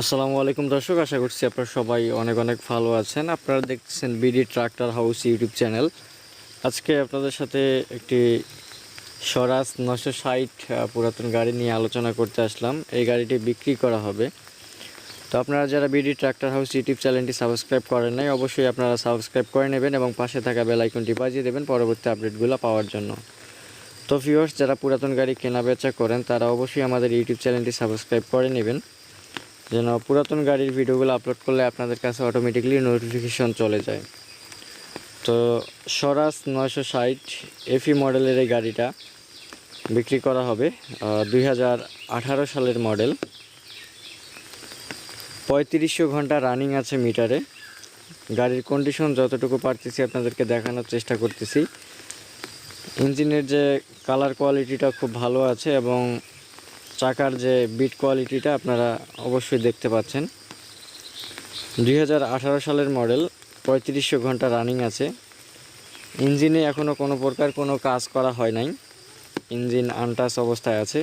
আসসালামু আলাইকুম দর্শক, আশা করছি আপনারা সবাই অনেক অনেক ভালো আছেন। আপনারা দেখতেছেন BD tractor house YouTube channel আজকে আপনাদের সাথে একটি স্বরাজ নশো ষাট পুরাতন গাড়ি নিয়ে আলোচনা করতে আসলাম। এই গাড়িটি বিক্রি করা হবে। তো আপনারা যারা বিডি ট্রাক্টর হাউস ইউটিউব চ্যানেলটি সাবস্ক্রাইব করেন নাই, অবশ্যই আপনারা সাবস্ক্রাইব করে নেবেন এবং পাশে থাকা বেল আইকনটি বাজিয়ে দেবেন পরবর্তী আপডেটগুলো পাওয়ার জন্য। তো ভিউয়ার্স যারা পুরাতন গাড়ি কেনা বেচা করেন, তারা অবশ্যই আমাদের ইউটিউব চ্যানেলটি সাবস্ক্রাইব করে নেবেন। যেন পুরাতন গাড়ির ভিডিওগুলো আপলোড করলে আপনাদের কাছে অটোমেটিকলি নোটিফিকেশন চলে যায়। তো স্বরাজ নয়শো ষাট এফি মডেলের এই গাড়িটা বিক্রি করা হবে দুই হাজার আঠারো সালের মডেল পঁয়ত্রিশশো ঘণ্টা রানিং আছে মিটারে। গাড়ির কন্ডিশন যতটুকু পারতেছি আপনাদেরকে দেখানোর চেষ্টা করতেছি। ইঞ্জিনের যে কালার কোয়ালিটিটা খুব ভালো আছে এবং চাকার যে বিট কোয়ালিটিটা আপনারা অবশ্যই দেখতে পাচ্ছেন। দু হাজার আঠারো সালের মডেল, পঁয়ত্রিশশো ঘণ্টা রানিং আছে। ইঞ্জিনে এখনও কোনো প্রকার কোনো কাজ করা হয় নাই। ইঞ্জিন আনটাস অবস্থায় আছে।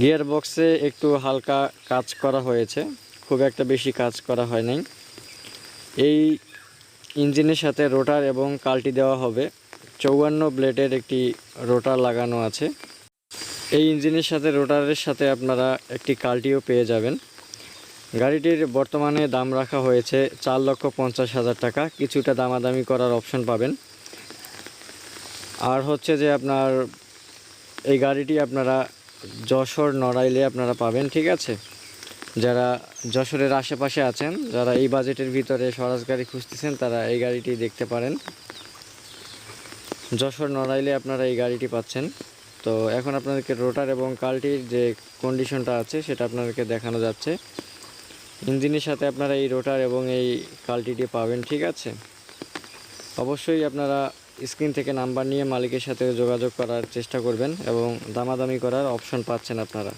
গিয়ার বক্সে একটু হালকা কাজ করা হয়েছে, খুব একটা বেশি কাজ করা হয় নাই। এই ইঞ্জিনের সাথে রোটার এবং কাল্টি দেওয়া হবে। চৌয়ান্ন ব্লেডের একটি রোটার লাগানো আছে। এই ইঞ্জিনের সাথে রোটারের সাথে আপনারা একটি কাল্টিও পেয়ে যাবেন। গাড়িটির বর্তমানে দাম রাখা হয়েছে চার লক্ষ পঞ্চাশ হাজার টাকা। কিছুটা দামাদামি করার অপশন পাবেন। আর হচ্ছে যে আপনার এই গাড়িটি আপনারা যশোর নড়াইলে আপনারা পাবেন, ঠিক আছে? যারা যশোরের আশেপাশে আছেন, যারা এই বাজেটের ভিতরে স্বরাজ গাড়ি খুঁজতেছেন, তারা এই গাড়িটি দেখতে পারেন। যশোর নড়াইলে আপনারা এই গাড়িটি পাচ্ছেন। তো এখন আপনাদেরকে রোটার এবং কালটির যে কন্ডিশনটা আছে, সেটা আপনাদেরকে দেখানো যাচ্ছে। ইঞ্জিনের সাথে আপনারা এই রোটার এবং এই কালটিটি পাবেন, ঠিক আছে? অবশ্যই আপনারা স্ক্রিন থেকে নাম্বার নিয়ে মালিকের সাথে যোগাযোগ করার চেষ্টা করবেন এবং দামাদামি করার অপশন পাচ্ছেন আপনারা।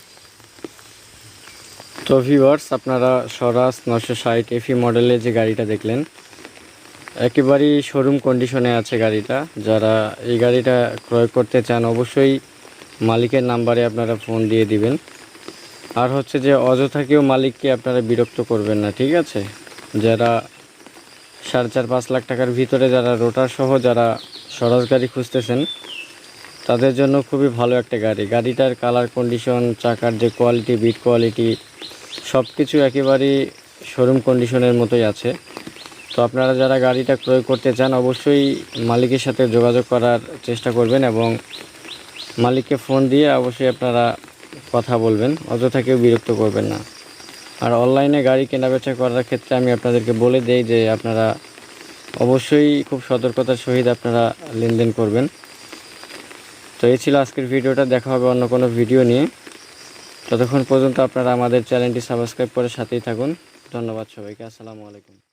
তো ভিউয়ার্স, আপনারা স্বরাজ নশো ষাট এফি মডেলের যে গাড়িটা দেখলেন, একেবারেই শোরুম কন্ডিশনে আছে গাড়িটা। যারা এই গাড়িটা ক্রয় করতে চান, অবশ্যই মালিকের নাম্বারে আপনারা ফোন দিয়ে দিবেন। আর হচ্ছে যে অযথা কেউ মালিককে আপনারা বিরক্ত করবেন না, ঠিক আছে? যারা সাড়ে চার পাঁচ লাখ টাকার ভিতরে যারা রোটার সহ যারা সরস গাড়ি খুঁজতেছেন, তাদের জন্য খুবই ভালো একটা গাড়ি। গাড়িটার কালার কন্ডিশন চাকার যে কোয়ালিটি বিট কোয়ালিটি সব কিছু একেবারেই শোরুম কন্ডিশনের মতোই আছে। তো আপনারা যারা গাড়িটা ক্রয় করতে চান, অবশ্যই মালিকের সাথে যোগাযোগ করার চেষ্টা করবেন এবং মালিককে ফোন দিয়ে অবশ্যই আপনারা কথা বলবেন, অযথা কেউ বিরক্ত করবেন না। আর অনলাইনে গাড়ি কেনাবেচা করার ক্ষেত্রে আমি আপনাদেরকে বলে দেই যে আপনারা অবশ্যই খুব সতর্কতার সহিত আপনারা লেনদেন করবেন। তো এই ছিল আজকের ভিডিওটা, দেখা হবে অন্য কোনো ভিডিও নিয়ে। ততক্ষণ পর্যন্ত আপনারা আমাদের চ্যানেলটি সাবস্ক্রাইব করে সাথেই থাকুন। ধন্যবাদ সবাইকে, আসসালামু আলাইকুম।